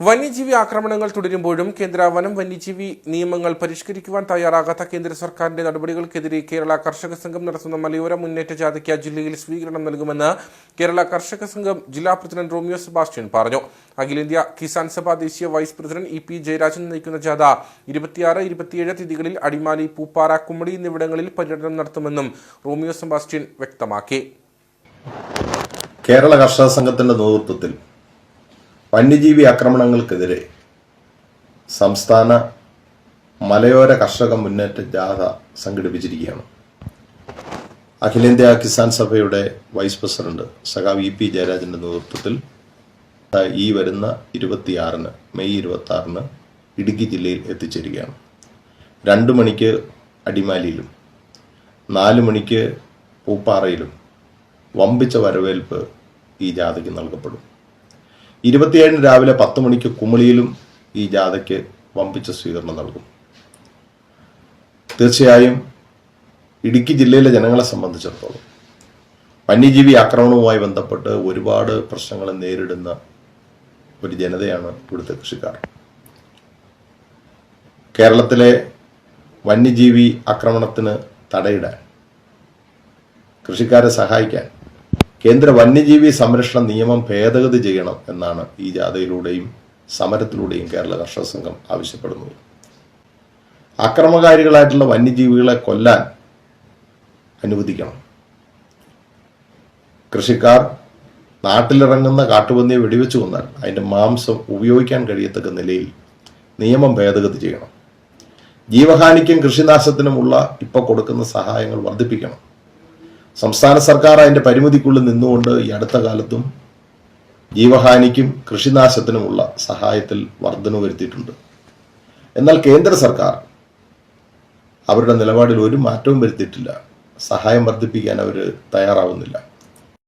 വന്യജീവി ആക്രമണങ്ങൾ തുടരുമ്പോഴും കേന്ദ്ര വനം വന്യജീവി നിയമങ്ങൾ പരിഷ്കരിക്കുവാൻ തയ്യാറാകാത്ത കേന്ദ്ര സർക്കാരിന്റെ നടപടികൾക്കെതിരെ കേരള കർഷക സംഘം നടത്തുന്ന മലയോര മുന്നേറ്റ ജാഥയ്ക്ക് ജില്ലയിൽ സ്വീകരണം നൽകുമെന്ന് കേരള കർഷക സംഘം ജില്ലാ പ്രസിഡന്റ് റോമിയോ സെബാസ്റ്റ്യൻ പറഞ്ഞു. അഖിലേന്ത്യാ കിസാൻ സഭ ദേശീയ vice president E P Jayarajan നയിക്കുന്ന ജാഥ ഇരുപത്തിയാറ് ഇരുപത്തിയേഴ് തീയതികളിൽ അടിമാലി പൂപ്പാറ കുമ്മടി എന്നിവിടങ്ങളിൽ പര്യടനം നടത്തുമെന്നും റോമിയോ സെബാസ്റ്റ്യൻ വ്യക്തമാക്കി. കേരള കർഷക സംഘത്തിന്റെ നേതൃത്വത്തിൽ വന്യജീവി ആക്രമണങ്ങൾക്കെതിരെ സംസ്ഥാന മലയോര കർഷക മുന്നേറ്റ ജാഥ സംഘടിപ്പിച്ചിരിക്കുകയാണ്. അഖിലേന്ത്യാ കിസാൻ സഭയുടെ വൈസ് പ്രസിഡന്റ് സഖാവ് ഇ പി ജയരാജന്റെ നേതൃത്വത്തിൽ ഈ വരുന്ന ഇരുപത്തിയാറിന് മെയ് ഇരുപത്തി ആറിന് ഇടുക്കി ജില്ലയിൽ എത്തിച്ചേരുകയാണ്. രണ്ട് മണിക്ക് അടിമാലിയിലും നാല് മണിക്ക് പൂപ്പാറയിലും വമ്പിച്ച വരവേൽപ്പ് ഈ ജാഥയ്ക്ക് നൽകപ്പെടും. ഇരുപത്തിയേഴിന് രാവിലെ പത്ത് മണിക്ക് കുമളിയിലും ഈ ജാഥയ്ക്ക് വമ്പിച്ച സ്വീകരണം നൽകും. തീർച്ചയായും ഇടുക്കി ജില്ലയിലെ ജനങ്ങളെ സംബന്ധിച്ചിടത്തോളം വന്യജീവി ആക്രമണവുമായി ബന്ധപ്പെട്ട് ഒരുപാട് പ്രശ്നങ്ങൾ നേരിടുന്ന ഒരു ജനതയാണ് ഇവിടുത്തെ കൃഷിക്കാർ. കേരളത്തിലെ വന്യജീവി ആക്രമണത്തിന് തടയിടാൻ കൃഷിക്കാരെ സഹായിക്കാൻ കേന്ദ്ര വന്യജീവി സംരക്ഷണ നിയമം ഭേദഗതി ചെയ്യണം എന്നാണ് ഈ ജാഥയിലൂടെയും സമരത്തിലൂടെയും കേരള കർഷക സംഘം ആവശ്യപ്പെടുന്നത് അക്രമകാരികളായിട്ടുള്ള വന്യജീവികളെ കൊല്ലാൻ അനുവദിക്കണം. കൃഷിക്കാർ നാട്ടിലിറങ്ങുന്ന കാട്ടുപന്നിയെ വെടിവെച്ച് കൊന്നാൽ അതിന്റെ മാംസം ഉപയോഗിക്കാൻ കഴിയത്തക്ക നിലയിൽ നിയമം ഭേദഗതി ചെയ്യണം. ജീവഹാനിക്കും കൃഷിനാശത്തിനുമുള്ള ഇപ്പോൾ കൊടുക്കുന്ന സഹായങ്ങൾ വർദ്ധിപ്പിക്കണം. സംസ്ഥാന സർക്കാർ അതിന്റെ പരിമിതിക്കുള്ളിൽ നിന്നുകൊണ്ട് ഈ അടുത്ത കാലത്തും ജീവഹാനിക്കും കൃഷിനാശത്തിനുമുള്ള സഹായത്തിൽ വർധന വരുത്തിയിട്ടുണ്ട്. എന്നാൽ കേന്ദ്ര സർക്കാർ അവരുടെ നിലപാടിൽ ഒരു മാറ്റവും വരുത്തിയിട്ടില്ല. സഹായം വർദ്ധിപ്പിക്കാൻ അവർ തയ്യാറാവുന്നില്ല.